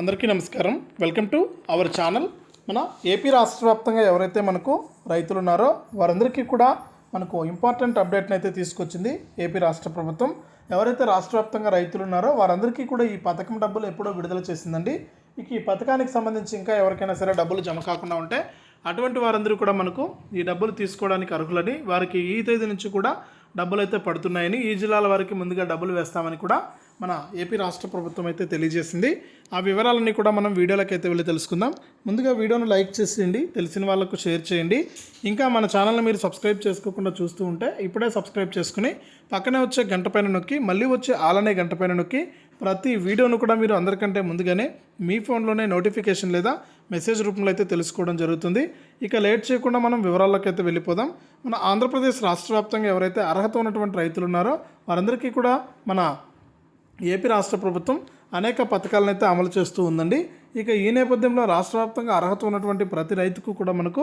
అందరికీ నమస్కారం. Welcome to our channel. మన ఏపీ రాష్ట్ర వ్యాప్తంగా ఎవరైతే మనకు రైతులు ఉన్నారో వారందరికీ కూడా మనకు ఇంపార్టెంట్ అప్డేట్ని అయితే తీసుకొచ్చింది ఏపీ రాష్ట్ర ప్రభుత్వం. ఎవరైతే రాష్ట్ర వ్యాప్తంగా రైతులు ఉన్నారో వారందరికీ కూడా ఈ పథకం డబ్బులు ఎప్పుడో విడుదల చేసిందండి. ఇక ఈ పథకానికి సంబంధించి ఇంకా ఎవరికైనా సరే డబ్బులు జమ కాకుండా ఉంటే అటువంటి వారందరూ కూడా మనకు ఈ డబ్బులు తీసుకోవడానికి అర్హులని వారికి ఈ తేదీ నుంచి కూడా డబ్బులు అయితే పడుతున్నాయని ఈ జిల్లాల వారికి ముందుగా డబ్బులు వేస్తామని కూడా మన ఏపీ రాష్ట్ర ప్రభుత్వం అయితే తెలియజేసింది. ఆ వివరాలన్నీ కూడా మనం వీడియోలోకి అయితే వెళ్ళి తెలుసుకుందాం. ముందుగా వీడియోను లైక్ చేసేయండి తెలిసిన వాళ్ళకు షేర్ చేయండి. ఇంకా మన ఛానల్ని మీరు సబ్స్క్రైబ్ చేసుకోకుండా చూస్తూ ఉంటే ఇప్పుడే సబ్స్క్రైబ్ చేసుకుని పక్కనే వచ్చే గంట పైన నొక్కి మళ్ళీ వచ్చే ఆలనే గంట పైన నొక్కి ప్రతి వీడియోను కూడా మీరు అందరికంటే ముందుగానే మీ ఫోన్లోనే నోటిఫికేషన్ లేదా మెసేజ్ రూపంలో అయితే తెలుసుకోవడం జరుగుతుంది. ఇక లేట్ చేయకుండా మనం వివరాల్లోకి అయితే వెళ్ళిపోదాం. మన ఆంధ్రప్రదేశ్ రాష్ట్ర వ్యాప్తంగా ఎవరైతే అర్హత ఉన్నటువంటి రైతులు ఉన్నారో వారందరికీ కూడా మన ఏపీ రాష్ట్ర ప్రభుత్వం అనేక పథకాలను అయితే అమలు చేస్తూ ఉందండి. ఇక ఈ నేపథ్యంలో రాష్ట్ర వ్యాప్తంగా అర్హత ఉన్నటువంటి ప్రతి రైతుకు కూడా మనకు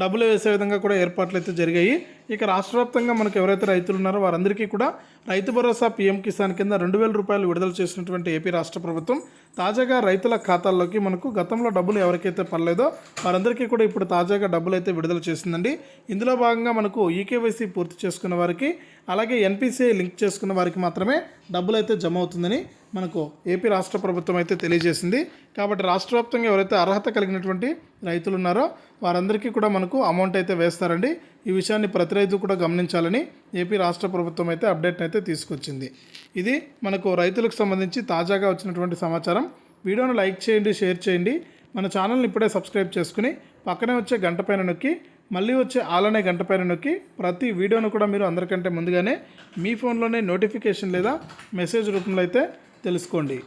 డబ్బులు వేసే విధంగా కూడా ఏర్పాట్లు అయితే జరిగాయి. ఇక రాష్ట్ర వ్యాప్తంగా మనకు ఎవరైతే రైతులు ఉన్నారో వారందరికీ కూడా రైతు భరోసా పీఎం కిసాన్ కింద రెండు వేల రూపాయలు విడుదల చేసినటువంటి ఏపీ రాష్ట్ర ప్రభుత్వం తాజాగా రైతుల ఖాతాల్లోకి మనకు గతంలో డబ్బులు ఎవరికైతే పడలేదో వారందరికీ కూడా ఇప్పుడు తాజాగా డబ్బులు అయితే విడుదల చేసిందండి. ఇందులో భాగంగా మనకు ఈకేవైసీ పూర్తి చేసుకున్న వారికి అలాగే ఎన్పిసిఐ లింక్ చేసుకున్న వారికి మాత్రమే డబ్బులు అయితే జమ అవుతుందని మనకు ఏపీ రాష్ట్ర ప్రభుత్వం అయితే తెలియజేసింది. కాబట్టి రాష్ట్ర వ్యాప్తంగా ఎవరైతే అర్హత కలిగినటువంటి రైతులు ఉన్నారో వారందరికీ కూడా మనకు అమౌంట్ అయితే వేస్తారండి. ఈ విషయాన్ని ప్రతి రైతు కూడా గమనించాలని ఏపీ రాష్ట్ర ప్రభుత్వం అయితే అప్డేట్ అయితే తీసుకొచ్చింది. ఇది మనకు రైతులకు సంబంధించి తాజాగా వచ్చినటువంటి సమాచారం. వీడియోను లైక్ చేయండి షేర్ చేయండి. మన ఛానల్ని ఇప్పుడే సబ్స్క్రైబ్ చేసుకుని పక్కనే వచ్చే గంట పైన నొక్కి మళ్ళీ వచ్చే ఆలనే గంట పైన నొక్కి ప్రతి వీడియోను కూడా మీరు అందరికంటే ముందుగానే మీ ఫోన్లోనే నోటిఫికేషన్ లేదా మెసేజ్ రూపంలో అయితే తెలుసుకోండి.